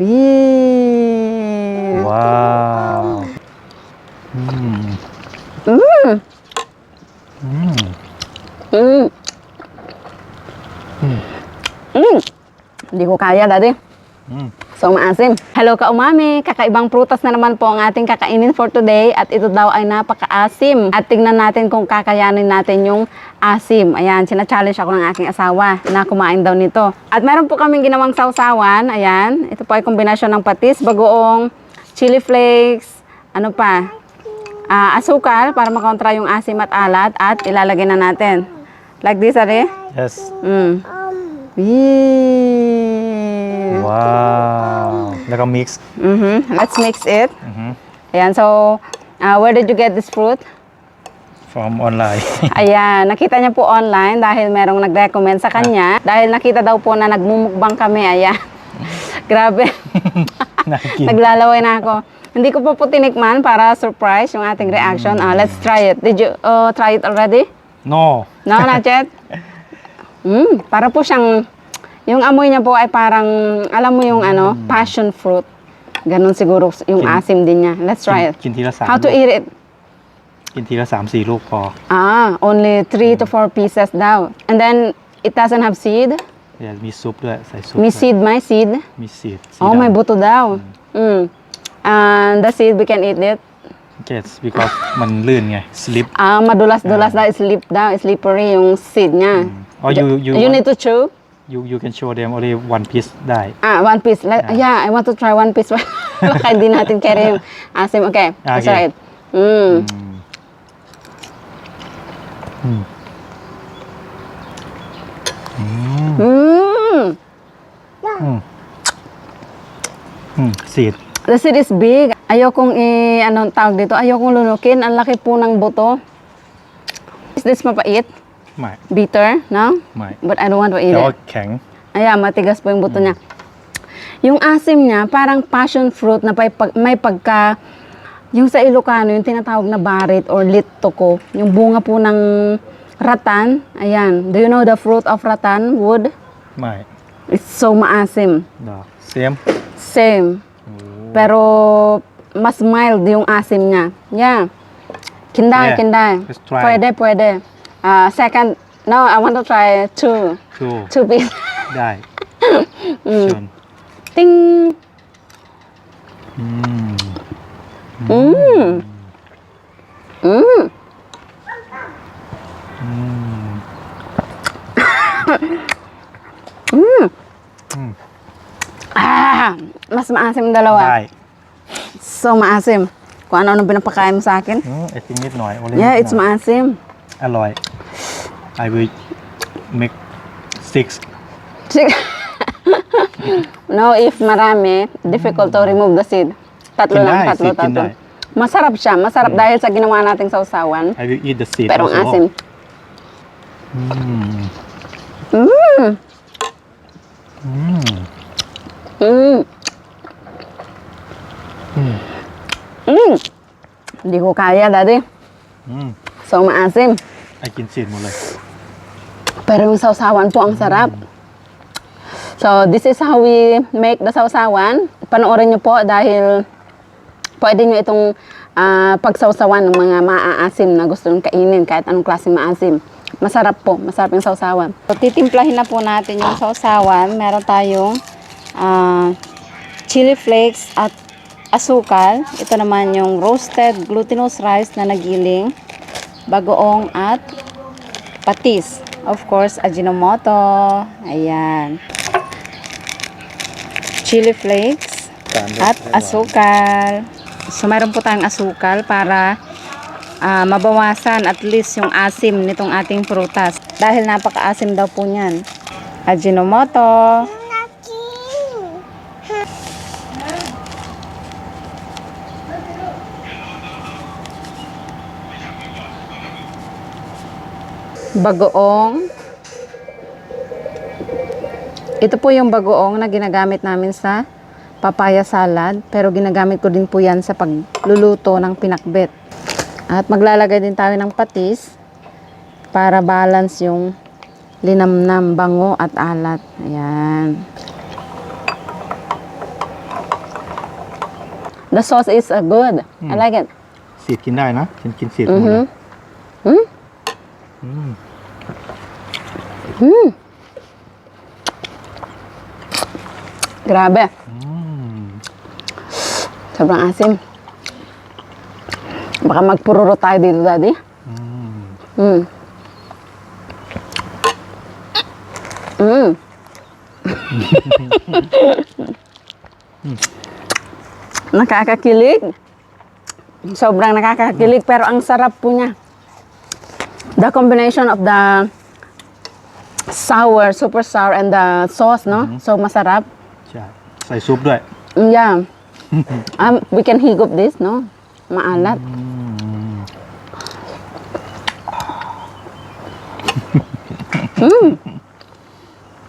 Eee. Wow. Mm. Mm. Mm. Mm. Mm. Hindi ko kaya, Daddy. Mm. So, maasim. Hello ka umami. Kakaibang prutas na naman po ang ating kakainin for today. At ito daw ay napaka-asim. At tingnan natin kung kakayanin natin yung asim. Ayan, sina-challenge ako ng aking asawa na kumain daw nito. At meron po kaming ginawang sausawan. Ayan, ito po ay kombinasyon ng patis, bagoong, chili flakes, ano pa, ah, asukal para makontra yung asim at alat. At ilalagay na natin. Like this, are Yes. Mm. Yee. Wow. Like a mix. Mhm. Let's mix it. Mhm. Ayan, so, uh, where did you get this fruit? From online. Ayan, nakita niya po online dahil merong nag-recommend sa kanya. Dahil nakita daw po na nagmumukbang kami, ayan. Grabe. Naglalaway na ako. Hindi ko po po tinikman para surprise yung ating reaction. Ah, let's try it. Did you uh, try it already? no. No, not yet? Mm, para po siyang, yung amoy niya po ay parang, alam mo yung ano, passion fruit. Ganon siguro yung Kin- asim din niya. Let's try it. กินทีละสาม How to ลูก eat it? กินทีละสามสี่ลูกพอ Ah, only three to four pieces daw. And then, it doesn't have seed? เดี๋ยวมีซุปด้วย ใส่ซุป May ด้วย seed, may seed? มีซีด Oh, may buto daw. Mm. And the seed, we can eat it. Yes because มันลื่นไง slip Ah, madulas-dulas daw, slip daw, slippery yung seed niya. or you you You need to chew? you you can show them only one piece ได้ Ah, one piece. Let, yeah, I want to try one piece. Baka hindi natin carry yung asim. Okay, let's Okay. try it. Mm. อืม Mm. อืมอืมซีด The seed is big. Ayokong i, ano tawag dito, ayokong lunukin. Ang laki po ng buto. Is this mapait? ไม่ Bitter? No? ไม่ But I don't want to eat แต่ว่า it. แข็ง Ayan, matigas po yung buto niya. Yung asim niya, parang passion fruit na may, pag- may pagka, yung sa Ilocano, yung tinatawag na barit or litoko, yung bunga po ng ratan. Ayan. Do you know the fruit of ratan wood? ไม่ It's so maasim. ดอก same Same. Pero mas mild yung asim niya. Yeah. Kinday, Yeah. kinday. Let's try. Pwede, pwede. Ah, second, no, I want to try two. two Two piece. ได้ชวน Ting! อืม Mm. Mm. อืม Ah, mas maasim yung dalawa. ได้ So maasim. Kung ano nang pinapakain mo sa akin. อืมไอติมนิดหน่อย only Yeah, นิด it's หน่อย maasim. อร่อย I will make six. Sig- no, if marami, difficult to remove the seed. Tatlo lang, tatlo, seed tatlo. kinay. Masarap siya. Masarap mm. dahil sa ginawa nating sausawan. I will eat the seed. Pero ang also. asim. Mm. Mm. mm. mm. Mm. Hindi ko kaya, daddy. Mm, So, maasim. I can see it, Mulay. Pero yung sausawan po ang sarap. So, this is how we make the sausawan. Panoorin nyo po dahil pwede nyo itong ah, pagsausawan ng mga maaasim na gusto nyo kainin kahit anong klaseng maasim. Masarap po. Masarap yung sausawan. So, titimplahin na po natin yung sausawan. Meron tayong ah, chili flakes at asukal. Ito naman yung roasted glutinous rice na nagiling, bagoong at patis. Of course, Ajinomoto. Ayan. Chili flakes at asukal. So, meron po tayong asukal para ah, mabawasan at least yung asim nitong ating prutas. Dahil napaka-asim daw po niyan. Ajinomoto. bagoong. Ito po yung bagoong na ginagamit namin sa papaya salad. Pero ginagamit ko din po yan sa pagluluto ng pinakbet. At maglalagay din tayo ng patis para balance yung linamnam, bango at alat. Ayan. The sauce is uh, good. Mm. I hmm. like it. Seed, kinain ha? Kinkin eh, seed mm -hmm. muna. Hmm. Grabe. Hmm. Sobrang asim. Baka magpururo tayo dito, Daddy. Hmm. Hmm. Hmm. nakakakilig. Sobrang nakakakilig pero ang sarap po niya. The combination of the sour, super sour and the sauce, no? So masarap. ใช่ใส่ซุปด้วย Mm, Yeah. um, we can higop this, no? Maalat.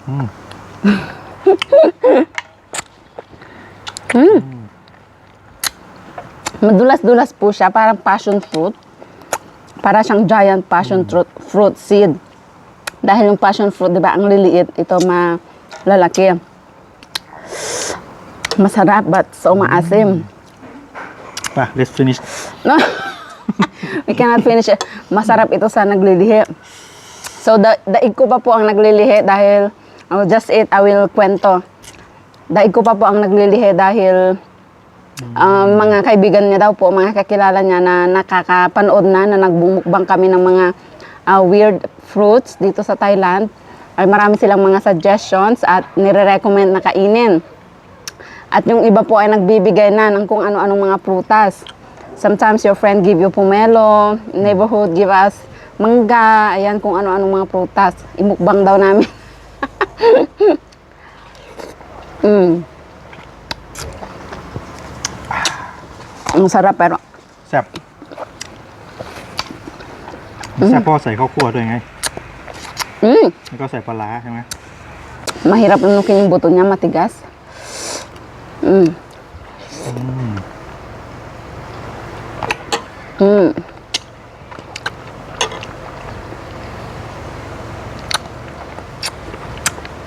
Madulas-dulas po siya, parang passion fruit. Para siyang giant passion fruit, fruit seed. Dahil yung passion fruit, di ba, ang liliit, ito malalaki. Masarap, but so maasim. pa let's finish No? We cannot finish it. Masarap ito sa naglilihi. So, da daig ko pa po ang naglilihi dahil, I'll just eat, I will kwento. Daig ko pa po ang naglilihi dahil um, mga kaibigan niya daw po, mga kakilala niya na nakakapanood na, na nagbumukbang kami ng mga uh, weird fruits dito sa Thailand. Ay marami silang mga suggestions at nire-recommend na kainin. At yung iba po ay nagbibigay na ng kung ano-anong mga prutas. Sometimes your friend give you pomelo, neighborhood give us mangga, ayan kung ano-anong mga prutas. Imukbang daw namin. mm. Ang sarap pero. Sarap. แซ่บเพราะว่าใส่ข้าวคั่วด้วยไง mm, แล้วก็ใส่ปลาร้าใช่ไหม mahirap lunukin yung buto niya, matigas. Mm. Mm.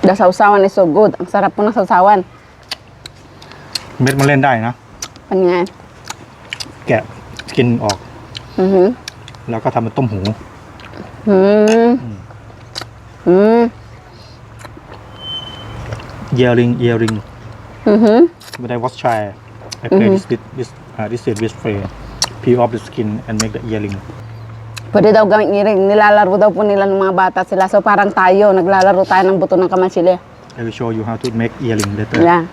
The sausawan is so good. Ang sarap po ng sausawan. เม็ดมันเล่นได้นะ Pan nga. แกะสกินออก Mhm. แล้วก็ทำเป็นต้มหู Mm. Mm. เยลิงเยลิง Mhm. when I was try I play this with this uh, this is with friend peel off the skin and make the earring Pwede daw gawin ngiring. Nilalaro daw po nila ng mga bata sila. So parang tayo, naglalaro tayo ng buto ng kamansili. I will show you how to make earring later Yeah.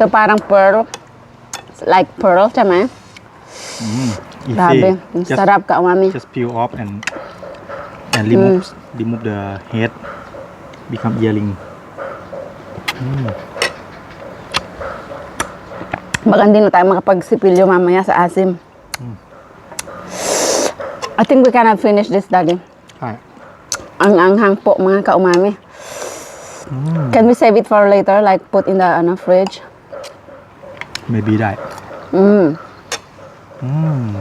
so parang pearl. Like pearl, tama? mm, easy Grabe. Ang Just- sarap ka, mami. just peel off and and remove hmm. remove the head become earring hmm. Baka hindi na tayo makapagsipilyo mamaya sa asim. Hmm. I think we cannot finish this, Daddy. alright Ang anghang po, mga kaumami. Can we save it for later? Like, put in the ano, fridge? maybe that Mm. อืม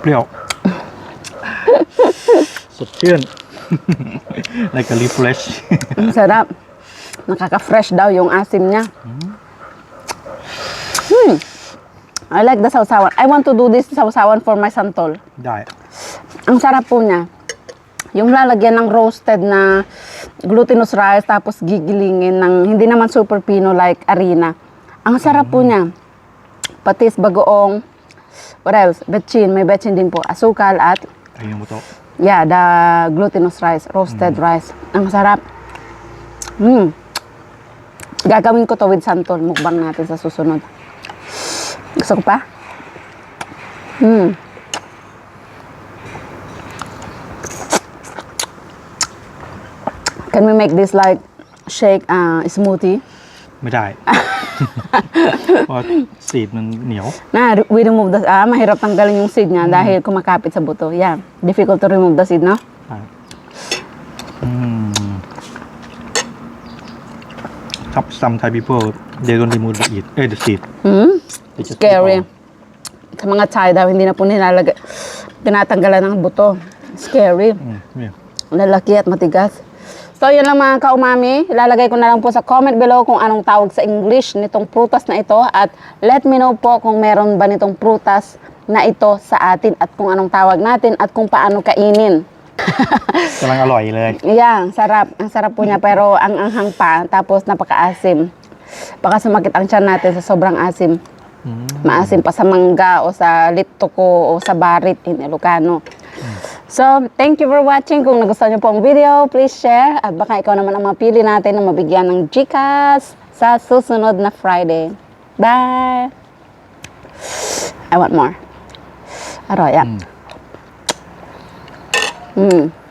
เปรี้ยว สดชื่น like a refresh Ang sarap. Nakaka-fresh daw yung asim niya. Hmm. I like the sausawan. I want to do this sausawan for my santol. ได้ Ang sarap po niya. Yung lalagyan ng roasted na glutinous rice tapos gigilingin ng hindi naman super pino like arena. Ang sarap po niya. Patis, bagoong, what else? Betchin. May betchin din po. Asukal at ayun mo to Yeah, the glutinous rice, roasted rice. Ang sarap. Mm. Gagawin ko to with santol. Mukbang natin sa susunod. Gusto ko pa? Mm. Can we make this like shake uh, smoothie? ไม่ ได้ seed, ng niyo? Na, we remove the, ah, mahirap tanggalin yung seed niya mm. dahil kumakapit sa buto. Yeah, difficult to remove the seed, no? Ah. Mm. Some, Thai people, they don't remove the, eat, eh, the seed. Mm. Scary. Sa mga Thai daw, hindi na po nilalagay, tinatanggalan ng buto. Scary. Mm. Yeah. Lalaki at matigas. So, yun lang mga kaumami. Ilalagay ko na lang po sa comment below kung anong tawag sa English nitong prutas na ito. At let me know po kung meron ba nitong prutas na ito sa atin at kung anong tawag natin at kung paano kainin. กำลังอร่อยเลย Yeah, sarap. Ang sarap po niya pero ang anghang pa. Tapos napakaasim. Baka sumakit ang tiyan natin sa sobrang asim. Maasim pa sa mangga o sa litoko o sa barit in Ilocano. So, thank you for watching. Kung nagustuhan niyo po ang video, please share. At baka ikaw naman ang mapili natin na mabigyan ng Gcash sa susunod na Friday. Bye! I want more. Aroy, yeah. Mm.